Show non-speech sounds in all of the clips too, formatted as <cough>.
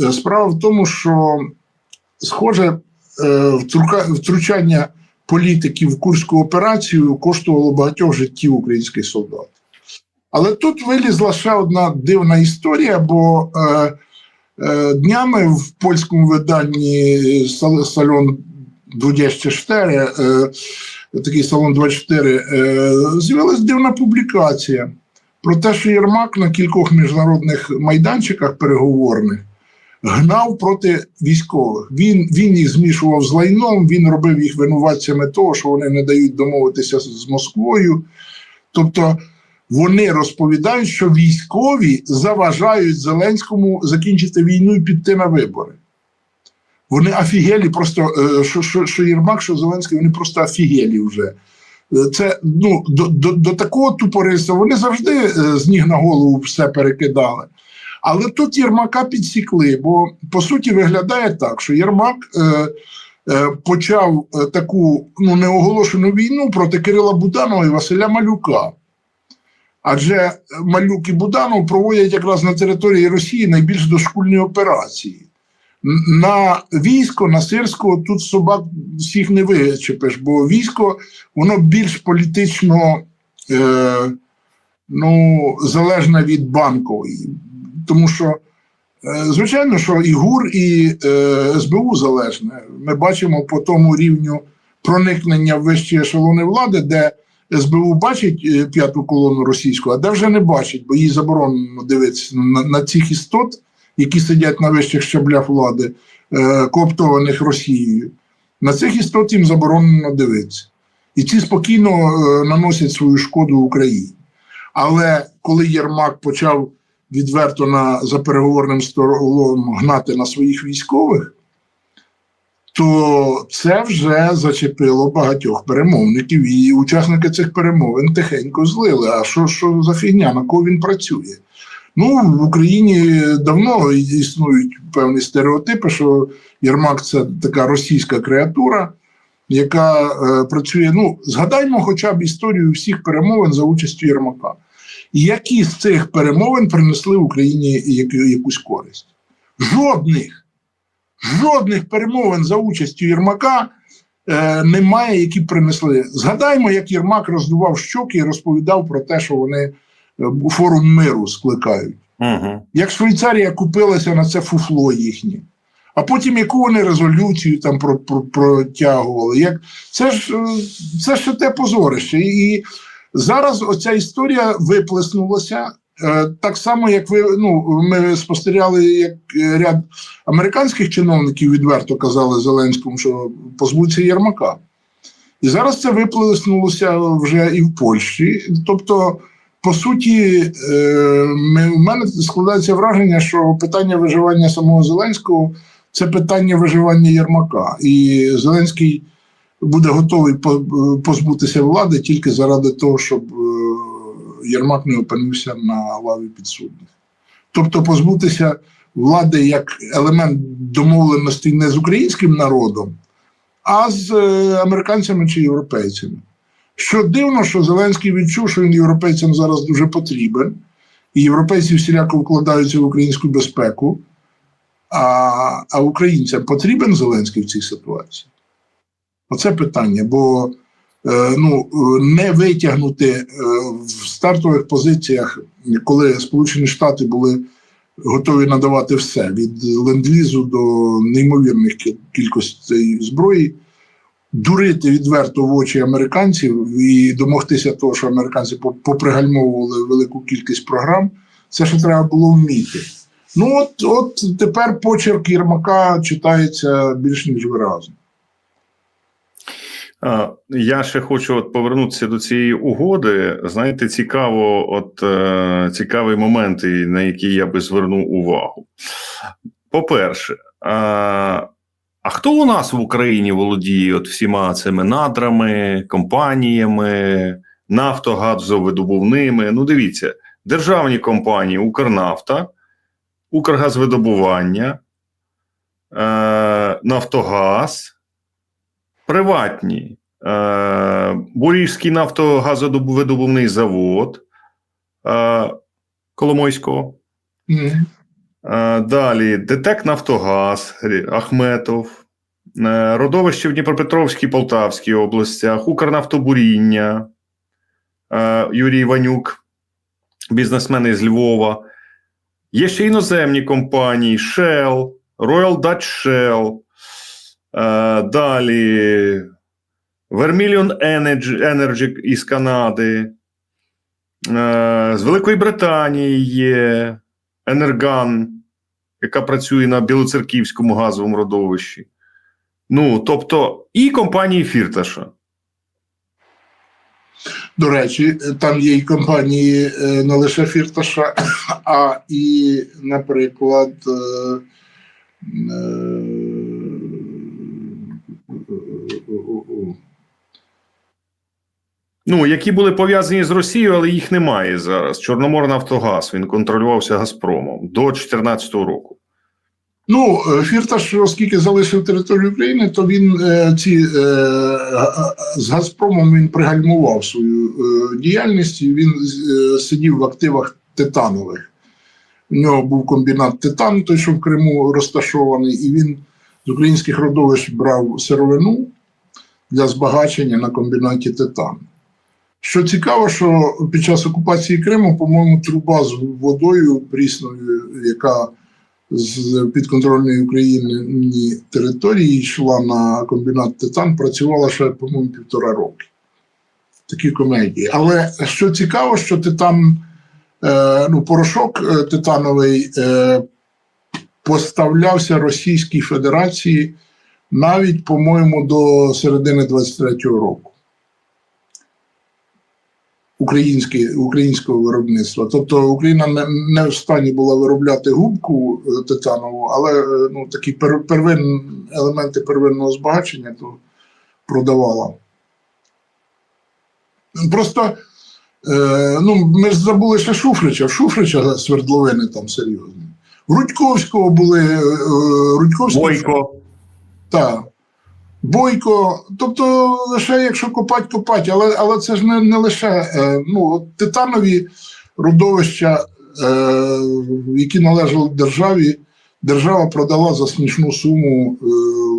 Е, Справа в тому, що схоже, е, втручання політиків в Курську операцію коштувало багатьох життів українських солдат. Але тут вилізла ще одна дивна історія, бо е, днями в польському виданні «Сал- Сальон 24, е, такий салон 24, е, з'явилася дивна публікація про те, що Єрмак на кількох міжнародних майданчиках переговорних гнав проти військових. Він, він їх змішував з лайном, він робив їх винуватцями того, що вони не дають домовитися з Москвою. Тобто вони розповідають, що військові заважають Зеленському закінчити війну і піти на вибори. Вони офігелі, просто е, що, що, що Єрмак, що Зеленський, вони просто офігелі вже. Е, Це ну, до, до, до такого тупориства вони завжди е, з ніг на голову все перекидали. Але тут Єрмака підсікли, бо по суті виглядає так, що Єрмак е, е, почав е, таку ну, неоголошену війну проти Кирила Буданова і Василя Малюка. Адже Малюк і Буданов проводять якраз на території Росії найбільш дошкульні операції. На військо, на сирського тут собак всіх не вичепиш, бо військо воно більш політично е, ну, залежне від банкової. Тому що, е, звичайно, що і ГУР, і е, СБУ залежне. Ми бачимо по тому рівню проникнення в вищі ешелони влади, де СБУ бачить е, п'яту колону російську, а де вже не бачить, бо їй заборонено дивитися на, на цих істот, які сидять на вищих щаблях влади, кооптованих Росією. На цих істот їм заборонено дивитися. І ці спокійно наносять свою шкоду Україні. Але коли Єрмак почав відверто на, за переговорним столом гнати на своїх військових, то це вже зачепило багатьох перемовників, і учасники цих перемовин тихенько злили. А що, що за фігня, на кого він працює? Ну, в Україні давно існують певні стереотипи, що Єрмак це така російська креатура, яка е, працює. Ну, згадаймо хоча б історію всіх перемовин за участю Єрмака. Які з цих перемовин принесли Україні якусь користь? Жодних. Жодних перемовин за участю Єрмака е, немає, які принесли. Згадаймо, як Єрмак роздував щоки і розповідав про те, що вони е, форум миру скликають. Угу. Як Швейцарія купилася на це фуфло їхнє. А потім яку вони резолюцію там про, про, протягували. Як... Це ж е, це ж те позорище. І зараз оця історія виплеснулася. Е, Так само, як ви ну ми спостерігали, як е, ряд американських чиновників відверто казали Зеленському, що позбуться Єрмака. І зараз це виплеснулося вже і в Польщі. Тобто, по суті, е, ми, у мене складається враження, що питання виживання самого Зеленського це питання виживання Єрмака. І Зеленський буде готовий позбутися влади тільки заради того, щоб е, Єрмак не опинився на лаві підсудних. Тобто позбутися влади як елемент домовленості не з українським народом, а з е, американцями чи європейцями. Що дивно, що Зеленський відчув, що він європейцям зараз дуже потрібен, і європейці всіляко вкладаються в українську безпеку. А, а українцям потрібен Зеленський в цій ситуації? Оце питання. Бо е, ну, не витягнути е, в стартових позиціях, коли Сполучені Штати були готові надавати все від ленд-лізу до неймовірних кі- кількостей зброї, дурити відверто в очі американців і домогтися того, що американці попригальмовували велику кількість програм, це ще треба було вміти. Ну от, от тепер почерк Єрмака читається більш ніж виразно. Я ще хочу от повернутися до цієї угоди. Знаєте, цікаво, от е, цікавий момент, на який я би звернув увагу. По-перше, а, а хто у нас в Україні володіє от всіма цими надрами, компаніями, нафтогазовидобувними? Ну, дивіться, державні компанії Укрнафта, Укргазвидобування, е, Нафтогаз приватні. Е, Бурівський нафтогазовидобувний завод е, Коломойського, Мгм. Е, Далі ДТЕК Нафтогаз, Ахметов, е, родовище в Дніпропетровській Полтавській областях, Укрнафтобуріння, е, Юрій Іванюк, бізнесмени з Львова. Є ще іноземні компанії: Shell, Royal Dutch Shell. Е, Далі Vermilion Energy, із Канади. Е, З Великої Британії є Енерган, яка працює на Білоцерківському газовому родовищі. Ну, тобто, і компанії Фірташа. До речі, там є і компанії е, не лише Фірташа, а і, наприклад, е, е, Ну, які були пов'язані з Росією, але їх немає зараз. Чорноморнафтогаз він контролювався Газпромом до 2014 року. Ну, е, Фірташ, оскільки залишив територію України, то він е, ці е, з Газпромом він пригальмував свою діяльність. Він сидів в активах титанових. У нього був комбінат Титан, той, що в Криму розташований, і він з українських родовищ брав сировину для збагачення на комбінаті Титан. Що цікаво, що під час окупації Криму, по-моєму, труба з водою прісною, яка з підконтрольної України території йшла на комбінат Титан, працювала ще, по-моєму, півтора роки. Такі комедії. Але що цікаво, що Титан, е, ну, порошок е, титановий е, поставлявся Російській Федерації навіть, по-моєму, до середини 23-го року. Українське, українського виробництва. Тобто Україна не, не в стані була виробляти губку е, титанову, але е, ну, такі пер, первин, елементи первинного збагачення то продавала. Просто е, ну, ми ж забули ще Шуфрича. Шуфрича свердловини там серйозні. Рудьковського були е, Рудьковський Бойко. так. Бойко, тобто лише якщо копать, копать, але, але це ж не, не лише е, ну, титанові родовища, е, які належали державі, держава продала за смішну суму е,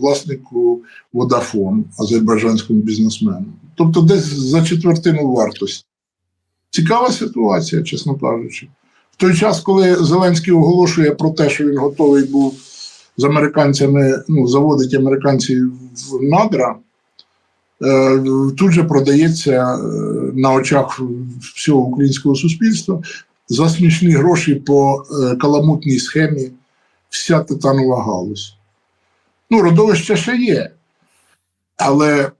власнику Водафон, азербайджанському бізнесмену. Тобто десь за четвертину вартості. Цікава ситуація, чесно кажучи. В той час, коли Зеленський оголошує про те, що він готовий був з американцями, ну, заводить американців в надра, е, тут же продається е, на очах всього українського суспільства за смішні гроші по е, каламутній схемі вся титанова галузь. Ну, родовище ще є. Але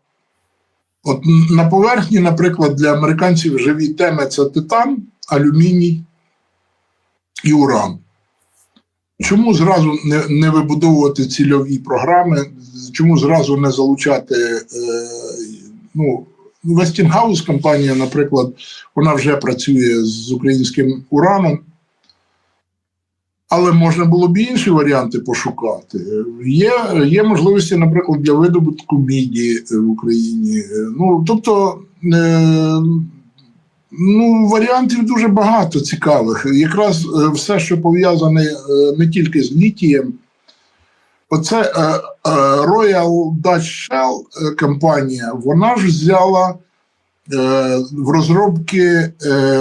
от на поверхні, наприклад, для американців живі теми це титан, алюміній і уран. Чому зразу не, не вибудовувати цільові програми? Чому зразу не залучати? Е, ну, Westinghouse компанія, наприклад, вона вже працює з українським ураном, але можна було б інші варіанти пошукати. Є, є можливості, наприклад, для видобутку міді в Україні. Ну, тобто, е, Ну, варіантів дуже багато цікавих. Якраз е, все, що пов'язане е, не тільки з літієм. Оце е, Royal Dutch Shell компанія, вона ж взяла в розробки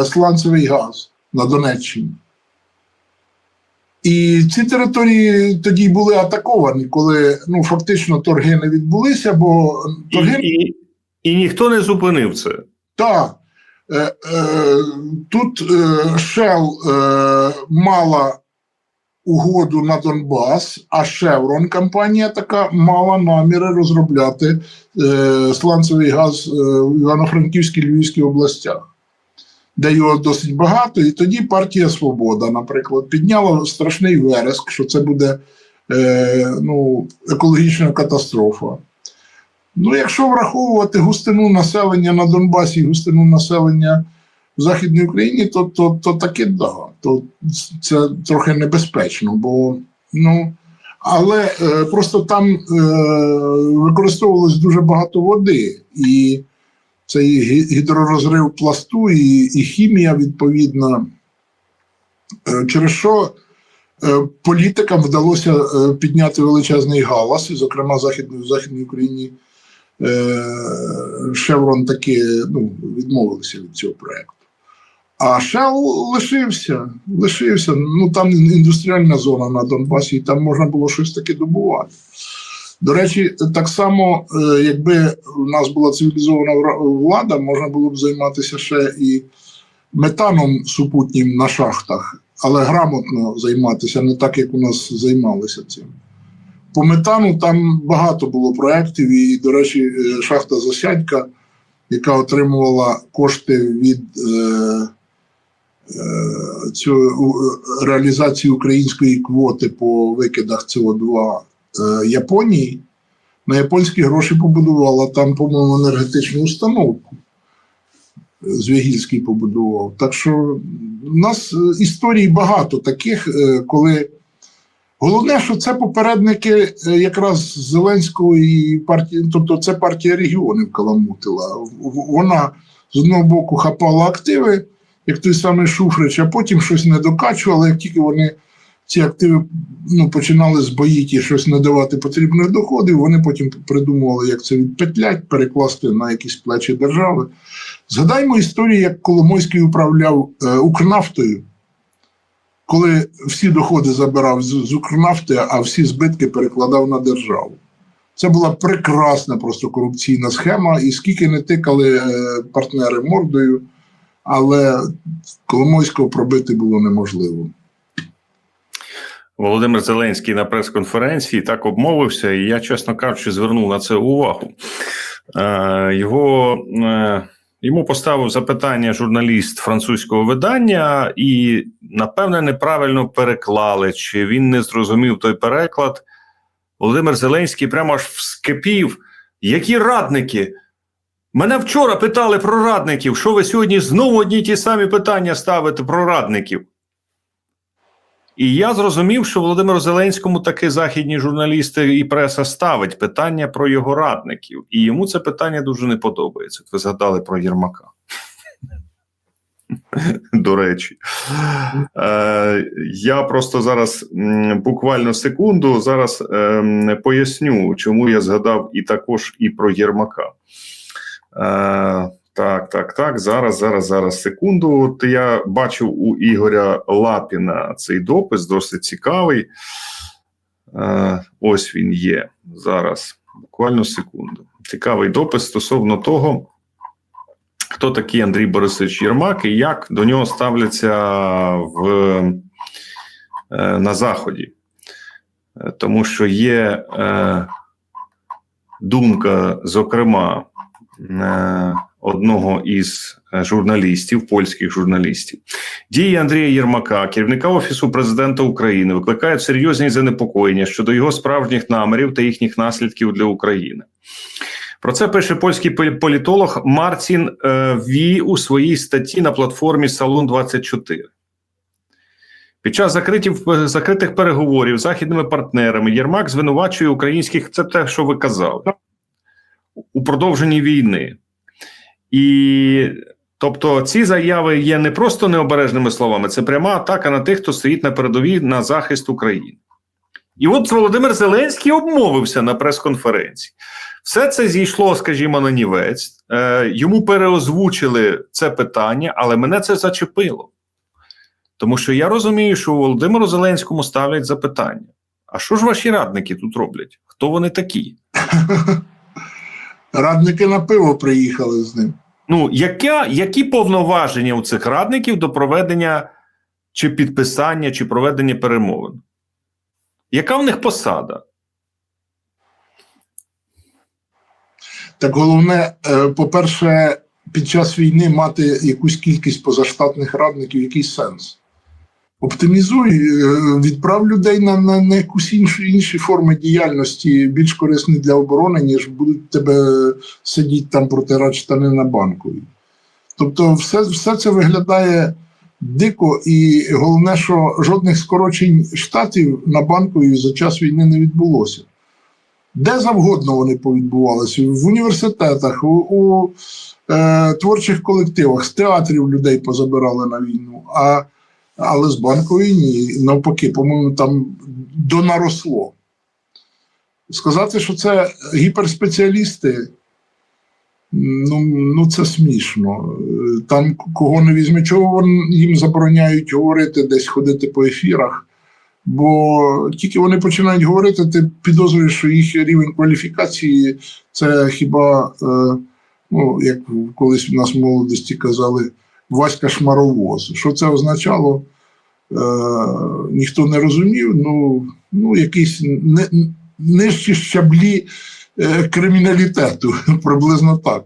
сланцевий газ на Донеччині. І ці території тоді були атаковані, коли ну, фактично торги не відбулися, бо І, і, і ніхто не зупинив це. Так. Е, е, тут е, Shell мала угоду на Донбас, а Chevron компанія така мала наміри розробляти сланцевий газ в Івано-Франківській Львівській областях, де його досить багато. І тоді партія Свобода, наприклад, підняла страшний вереск, що це буде е, ну, екологічна катастрофа. Ну, якщо враховувати густину населення на Донбасі густину населення в Західній Україні, то, то, то таки да, то це трохи небезпечно, бо ну. Але е, просто там е, використовувалось дуже багато води, і цей гідророзрив пласту, і, і хімія відповідна, е, через що е, політикам вдалося е, підняти величезний галас, зокрема, в Західній, Україні Шеврон таки ну, відмовилися від цього проєкту. А Шел лишився, лишився. Ну там індустріальна зона на Донбасі, і там можна було щось таке добувати. До речі, так само, е, якби у нас була цивілізована влада, можна було б займатися ще і метаном супутнім на шахтах, але грамотно займатися, не так, як у нас займалися цим. По метану там багато було проєктів, і, до речі, е, шахта Засядька, яка отримувала кошти від е, е, цього, реалізації української квоти по викидах СО2 е, Японії, на японські гроші побудувала там, по-моєму, енергетичну установку. Звягільський побудував. Так що в нас е, історій багато таких, е, коли головне, що це попередники е, якраз Зеленського і партії, тобто це партія регіонів каламутила. Вона з одного боку хапала активи, як той самий Шуфрич, а потім щось не докачувала, як тільки вони ці активи ну, починали збоїти і щось не давати потрібних доходів, вони потім придумували, як це відпетлять, перекласти на якісь плечі держави. Згадаймо історію, як Коломойський управляв е, Укрнафтою, коли всі доходи забирав з, Укрнафти, а всі збитки перекладав на державу. Це була прекрасна просто корупційна схема, і скільки не тикали е, партнери мордою, але Коломойського пробити було неможливо. Володимир Зеленський на прес-конференції так обмовився, і я, чесно кажучи, звернув на це увагу. Е, його, е, йому поставив запитання журналіст французького видання, і, напевне, неправильно переклали, чи він не зрозумів той переклад. Володимир Зеленський прямо аж вскипів. Які радники? Мене вчора питали про радників. Що ви сьогодні знову одні ті самі питання ставите про радників? І я зрозумів, що Володимиру Зеленському таки західні журналісти і преса ставить питання про його радників, і йому це питання дуже не подобається. Ви згадали про Єрмака. <laughs> До речі, е, я просто зараз буквально секунду зараз е, поясню, чому я згадав і також і про Єрмака. Е, так, так, так. Зараз, зараз, зараз, секунду. От я бачив у Ігоря Лапіна цей допис, досить цікавий. Е, ось він є зараз. Буквально секунду. Цікавий допис стосовно того, хто такий Андрій Борисович Єрмак і як до нього ставляться в, е, на Заході. Е, Тому що є е, думка, зокрема, е, одного із е, журналістів, польських журналістів. Дії Андрія Єрмака, керівника Офісу президента України, викликають серйозні занепокоєння щодо його справжніх намірів та їхніх наслідків для України. Про це пише польський політолог Марцін е, Ві у своїй статті на платформі Салон 24 Під час закритів, закритих переговорів з західними партнерами Єрмак звинувачує українських, це те, що ви казали, у продовженні війни. І тобто ці заяви є не просто необережними словами, це пряма атака на тих, хто стоїть на передовій на захист України. І от Володимир Зеленський обмовився на прес-конференції. Все це зійшло, скажімо, на нівець. Е, йому переозвучили це питання, але мене це зачепило. Тому що я розумію, що Володимиру Зеленському ставлять запитання: а що ж ваші радники тут роблять? Хто вони такі? <laughs> Радники на пиво приїхали з ним. Ну, яка, які повноваження у цих радників до проведення чи підписання, чи проведення перемовин? Яка в них посада? Так головне, е, по-перше, під час війни мати якусь кількість позаштатних радників, який сенс? Оптимізуй, е, відправ людей на, на, на якусь іншу, інші форми діяльності, більш корисні для оборони, ніж будуть тебе сидіти там протирати штани на банковій. Тобто, все, все це виглядає дико, і головне, що жодних скорочень штатів на банковій за час війни не відбулося. Де завгодно вони повідбувалися, в університетах, у, у е, творчих колективах, з театрів людей позабирали на війну. А Але з банкової ні. Навпаки, по-моєму, там донаросло. Сказати, що це гіперспеціалісти, ну, ну це смішно. Там кого не візьме, чого їм забороняють говорити, десь ходити по ефірах. Бо тільки вони починають говорити, ти підозрюєш, що їх рівень кваліфікації це хіба, е, ну, як колись в нас в молодості казали, Васька Шмаровоз. Що це означало? Е, ніхто не розумів. Ну, ну якісь не, нижчі щаблі е, криміналітету, <laughs> приблизно так.